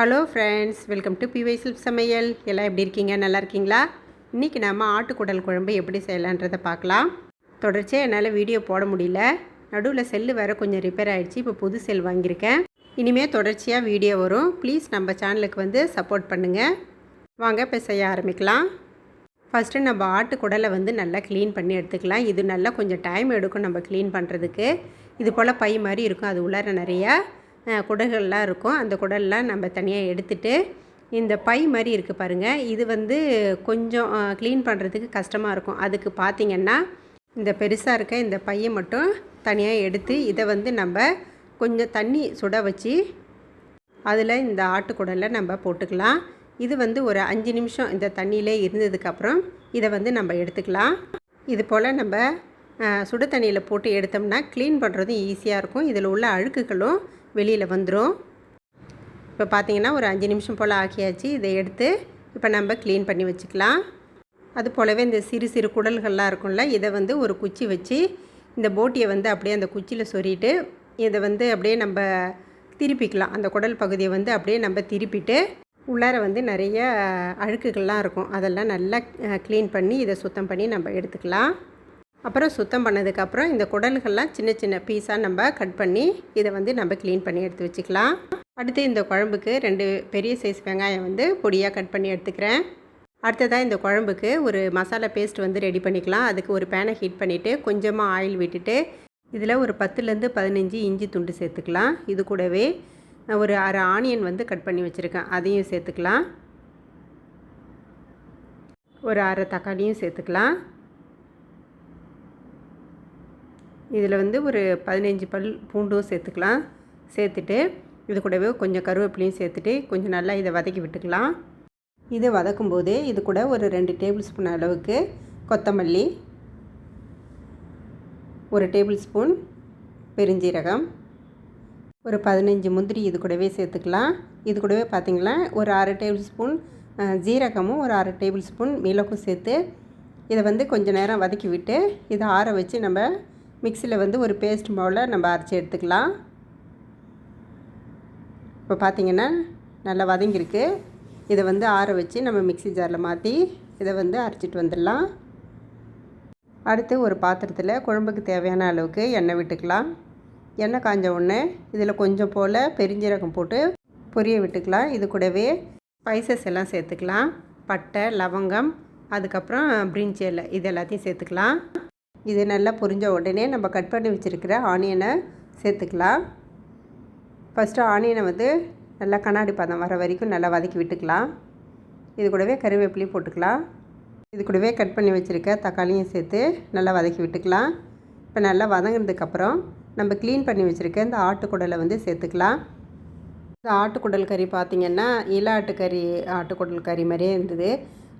Hello friends welcome to பிவை சில்ப் சமையல் எல்லாம் எப்படி இருக்கீங்க? நல்லா இருக்கீங்களா? இன்றைக்கி நம்ம ஆட்டுக்குடல் குழம்பு எப்படி செய்யலான்றதை பார்க்கலாம். தொடர்ச்சியாக என்னால் வீடியோ போட முடியல. நடுவில் செல்லு வேறு கொஞ்சம் ரிப்பேர் ஆகிடுச்சு இப்போ புது செல் வாங்கியிருக்கேன். இனிமேல் தொடர்ச்சியாக வீடியோ வரும். ப்ளீஸ் நம்ம சேனலுக்கு வந்து சப்போர்ட் பண்ணுங்கள் வாங்க இப்போ செய்ய ஆரம்பிக்கலாம். ஃபஸ்ட்டு நம்ம ஆட்டுக்குடலை வந்து நல்லா க்ளீன் பண்ணி எடுத்துக்கலாம். இது நல்லா கொஞ்சம் டைம் எடுக்கும் நம்ம க்ளீன் பண்ணுறதுக்கு இது போல் பை மாதிரி இருக்கும். அது உள்ளார நிறையா. அஹ், குடல்கள்லாம் இருக்கும். அந்த குடல்லாம் நம்ம தனியாக எடுத்துட்டு இந்த பை மாதிரி இருக்குது பாருங்கள் இது வந்து கொஞ்சம் க்ளீன் பண்ணுறதுக்கு கஷ்டமாக இருக்கும். அதுக்கு பார்த்திங்கன்னா இந்த பெருசாக இருக்க இந்த பையை மட்டும் தனியாக எடுத்து இதை வந்து நம்ம கொஞ்சம் தண்ணி சுட வச்சு அதில் இந்த ஆட்டுக்குடலை நம்ம போட்டுக்கலாம். இது வந்து ஒரு அஞ்சு நிமிஷம் இந்த தண்ணியிலே இருந்ததுக்கப்புறம் இதை வந்து நம்ம எடுத்துக்கலாம். இது போல் நம்ம சுடு தண்ணியில் போட்டு எடுத்தோம்னா க்ளீன் பண்ணுறதும் ஈஸியாக இருக்கும். இதில் உள்ள அழுக்குகளும் வெளியில் வந்துடும் இப்போ பார்த்தீங்கன்னா ஒரு அஞ்சு நிமிஷம் போல் ஆக்கியாச்சு இதை எடுத்து இப்போ நம்ம க்ளீன் பண்ணி வச்சுக்கலாம். அது போலவே இந்த சிறு சிறு குடல்கள்லாம் இருக்கும்ல இதை வந்து ஒரு குச்சி வச்சு இந்த போட்டியை வந்து அப்படியே அந்த குச்சியில் சொறிட்டு இதை வந்து அப்படியே நம்ம திருப்பிக்கலாம். அந்த குடல் பகுதியை வந்து அப்படியே நம்ம திருப்பிட்டு உள்ளார வந்து நிறைய அழுக்குகள்லாம் இருக்கும். அதெல்லாம் நல்லா க்ளீன் பண்ணி இதை சுத்தம் பண்ணி நம்ம எடுத்துக்கலாம். அப்புறம் சுத்தம் பண்ணதுக்கப்புறம் இந்த குடல்கள்லாம் சின்ன சின்ன பீஸாக நம்ம கட் பண்ணி இதை வந்து நம்ம க்ளீன் பண்ணி எடுத்து வச்சுக்கலாம். அடுத்து இந்த குழம்புக்கு ரெண்டு பெரிய சைஸ் வெங்காயம் வந்து பொடியாக கட் பண்ணி எடுத்துக்கிறேன். அடுத்ததாக இந்த குழம்புக்கு ஒரு மசாலா பேஸ்ட் வந்து ரெடி பண்ணிக்கலாம். அதுக்கு ஒரு பேனை ஹீட் பண்ணிவிட்டு கொஞ்சமாக ஆயில் விட்டுட்டு இதில் ஒரு பத்துலேருந்து பதினஞ்சு இஞ்சி துண்டு சேர்த்துக்கலாம். இது கூடவே ஒரு அரை ஆனியன் வந்து கட் பண்ணி வச்சுருக்கேன். அதையும் சேர்த்துக்கலாம். ஒரு அரை தக்காளியும் சேர்த்துக்கலாம். இதில் வந்து ஒரு பதினஞ்சு பல் பூண்டும் சேர்த்துக்கலாம். சேர்த்துட்டு இது கூடவே கொஞ்சம் கருவேப்பிலையும் சேர்த்துட்டு கொஞ்சம் நல்லா இதை வதக்கி விட்டுக்கலாம். இதை வதக்கும்போது இது கூட ஒரு ரெண்டு டேபிள் ஸ்பூன் அளவுக்கு கொத்தமல்லி ஒரு டேபிள் ஸ்பூன் பெருஞ்சீரகம் ஒரு பதினஞ்சு முந்திரி இது கூடவே சேர்த்துக்கலாம். இது கூடவே பார்த்திங்களா ஒரு அரை டேபிள் ஸ்பூன் ஜீரகமும் ஒரு அரை டேபிள் ஸ்பூன் மிளகும் சேர்த்து இதை வந்து கொஞ்சம் நேரம் வதக்கி விட்டு இதை ஆற வச்சு நம்ம மிக்சியில் வந்து ஒரு பேஸ்ட் மோவில் நம்ம அரைச்சி எடுத்துக்கலாம். இப்போ பார்த்திங்கன்னா நல்லா வதங்கியிருக்கு. இதை வந்து ஆற வச்சு நம்ம மிக்ஸி ஜாரில் மாற்றி இதை வந்து அரைச்சிட்டு வந்துடலாம். அடுத்து ஒரு பாத்திரத்தில் குழம்புக்கு தேவையான அளவுக்கு எண்ணெய் விட்டுக்கலாம். எண்ணெய் காஞ்ச உடனே இதில் கொஞ்சம் போல் பெருஞ்சீரகம் போட்டு பொரிய விட்டுக்கலாம். இது கூடவே ஸ்பைசஸ் எல்லாம் சேர்த்துக்கலாம். பட்டை லவங்கம் அதுக்கப்புறம் பிரிஞ்சி இலை இது எல்லாத்தையும் சேர்த்துக்கலாம். இது நல்லா புரிஞ்ச உடனே நம்ம கட் பண்ணி வச்சுருக்கிற ஆனியனை சேர்த்துக்கலாம். ஃபஸ்ட்டு ஆனியனை வந்து நல்லா கண்ணாடி பதம் வர வரைக்கும் நல்லா வதக்கி விட்டுக்கலாம். இது கூடவே கருவேப்பிலையும் போட்டுக்கலாம். இது கூடவே கட் பண்ணி வச்சுருக்க தக்காளியும் சேர்த்து நல்லா வதக்கி விட்டுக்கலாம். இப்போ நல்லா வதங்கினதுக்கப்புறம் நம்ம க்ளீன் பண்ணி வச்சுருக்க இந்த ஆட்டுக்குடலை வந்து சேர்த்துக்கலாம். இந்த ஆட்டுக்குடல் கறி பார்த்திங்கன்னா இல ஆட்டுக்கறி ஆட்டுக்குடல் கறி மாதிரியே இருந்தது.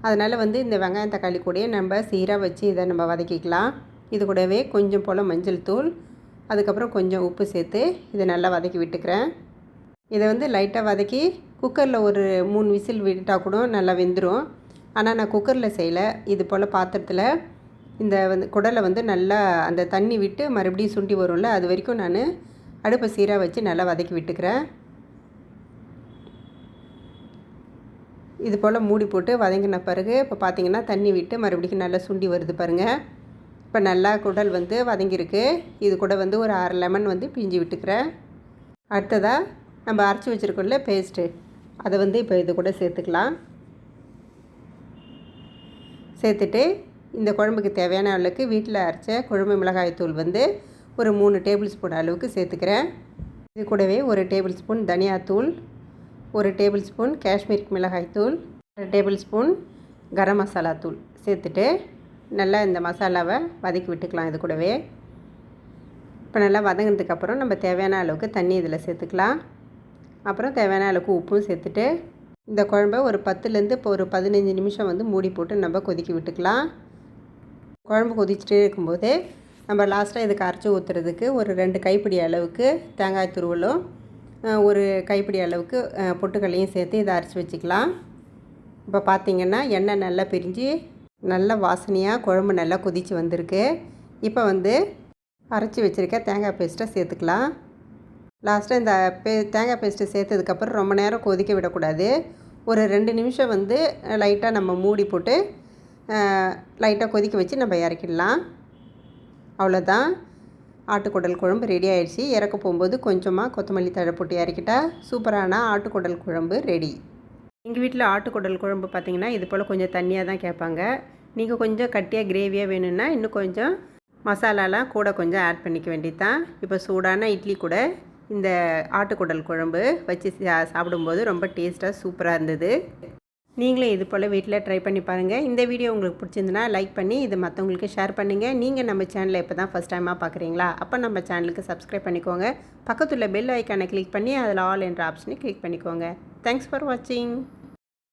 அதனால் வந்து இந்த வெங்காயம் தக்காளி கூடயே நம்ம சீராக வச்சு இதை நம்ம வதக்கிக்கலாம். இது கூடவே கொஞ்சம் போல் மஞ்சள் தூள் அதுக்கப்புறம் கொஞ்சம் உப்பு சேர்த்து இதை நல்லா வதக்கி விட்டுக்கிறேன். இதை வந்து லைட்டாக வதக்கி குக்கரில் ஒரு மூணு விசில் விட்டால் கூட நல்லா வெந்துடும் ஆனால் நான் குக்கரில் செய்யலை. இது போல் பாத்திரத்தில் இந்த வந்து குடலை வந்து நல்லா அந்த தண்ணி விட்டு மறுபடியும் சுண்டி வரும்ல அது வரைக்கும் நான் அடுப்பை சீராக வச்சு நல்லா வதக்கி விட்டுக்கிறேன். இது போல் மூடி போட்டு வதங்கின பிறகு இப்போ பார்த்தீங்கன்னா தண்ணி விட்டு மறுபடியும் நல்லா சுண்டி வருது பாருங்கள் இப்போ நல்லா குடல் வந்து வதங்கியிருக்கு. இது கூட வந்து ஒரு அரை லெமன் வந்து பிஞ்சு விட்டுக்கிறேன். அடுத்ததாக நம்ம அரைச்சி வச்சுருக்கோம்ல பேஸ்ட்டு அதை வந்து இப்போ இது கூட சேர்த்துக்கலாம். சேர்த்துட்டு இந்த குழம்புக்கு தேவையான அளவுக்கு வீட்டில் அரைச்ச குழம்பு மிளகாய் தூள் வந்து ஒரு மூணு டேபிள் ஸ்பூன் அளவுக்கு சேர்த்துக்கிறேன். இது கூடவே ஒரு டேபிள் ஸ்பூன் தனியாத்தூள் ஒரு டேபிள் ஸ்பூன் காஷ்மீர் மிளகாய் தூள் ஒரு டேபிள் ஸ்பூன் கரம் மசாலா தூள் சேர்த்துட்டு நல்லா இந்த மசாலாவை வதக்கி விட்டுக்கலாம் இது கூடவே. இப்போ நல்லா வதங்கினதுக்கப்புறம் நம்ம தேவையான அளவுக்கு தண்ணி இதில் சேர்த்துக்கலாம். அப்புறம் தேவையான அளவுக்கு உப்பும் சேர்த்துட்டு இந்த குழம்ப ஒரு பத்துலேருந்து இப்போ ஒரு பதினஞ்சு நிமிஷம் வந்து மூடி போட்டு நம்ம கொதிக்க விட்டுக்கலாம். குழம்பு கொதிச்சுட்டே இருக்கும்போது நம்ம லாஸ்ட்டாக இதுக்கு அரைச்சி ஊற்றுறதுக்கு ஒரு ரெண்டு கைப்பிடி அளவுக்கு தேங்காய் துருவலும் ஒரு கைப்பிடி அளவுக்கு பொட்டுக்கல்லையும் சேர்த்து இதை அரைச்சி வச்சுக்கலாம். இப்போ பார்த்திங்கன்னா எண்ணெய் நல்லா பிரிஞ்சு நல்ல வாசனையாக குழம்பு நல்லா கொதித்து வந்திருக்கு. இப்போ வந்து அரைச்சி வச்சுருக்க தேங்காய் பேஸ்ட்டை சேர்த்துக்கலாம். லாஸ்ட்டாக இந்த பே தேங்காய் பேஸ்ட்டு சேர்த்ததுக்கப்புறம் ரொம்ப நேரம் கொதிக்க விடக்கூடாது. ஒரு ரெண்டு நிமிஷம் வந்து லைட்டாக நம்ம மூடி போட்டு லைட்டாக கொதிக்க வச்சு நம்ம இறக்கிடலாம். அவ்வளோதான் ஆட்டுக்குடல் குழம்பு ரெடி ஆயிடுச்சு. இறக்க போகும்போது கொஞ்சமாக கொத்தமல்லி தழை போட்டு இறக்கிட்டா சூப்பரான ஆட்டுக்குடல் குழம்பு ரெடி எங்கள் வீட்டில் ஆட்டுக்குடல் குழம்பு பார்த்திங்கன்னா இது போல் கொஞ்சம் தண்ணியாக தான் கேட்பாங்க. நீங்கள் கொஞ்சம் கட்டியாக கிரேவியாக வேணும்னா இன்னும் கொஞ்சம் மசாலாலாம் கூட கொஞ்சம் ஆட் பண்ணிக்க வேண்டியது தான் இப்போ சூடான இட்லி கூட இந்த ஆட்டுக்குடல் குழம்பு வச்சு சா- சாப்பிடும்போது ரொம்ப டேஸ்ட்டாக சூப்பராக இருந்தது. நீங்களும் இது போல் வீட்டில் ட்ரை பண்ணி பாருங்கள் இந்த வீடியோ உங்களுக்கு பிடிச்சிருந்துன்னா லைக் பண்ணி இது மற்றவங்களுக்கு ஷேர் பண்ணுங்கள் நீங்கள் நம்ம சேனலை இப்போ தான் ஃபஸ்ட் டைமாக பார்க்குறீங்களா அப்போ நம்ம சேனலுக்கு சப்ஸ்கிரைப் பண்ணிக்கோங்க. பக்கத்துள்ள பெல் ஐக்கானை கிளிக் பண்ணி அதில் ஆல் என்ற ஆப்ஷனை கிளிக் பண்ணிக்கோங்க. தேங்க்ஸ் ஃபார் வாட்சிங்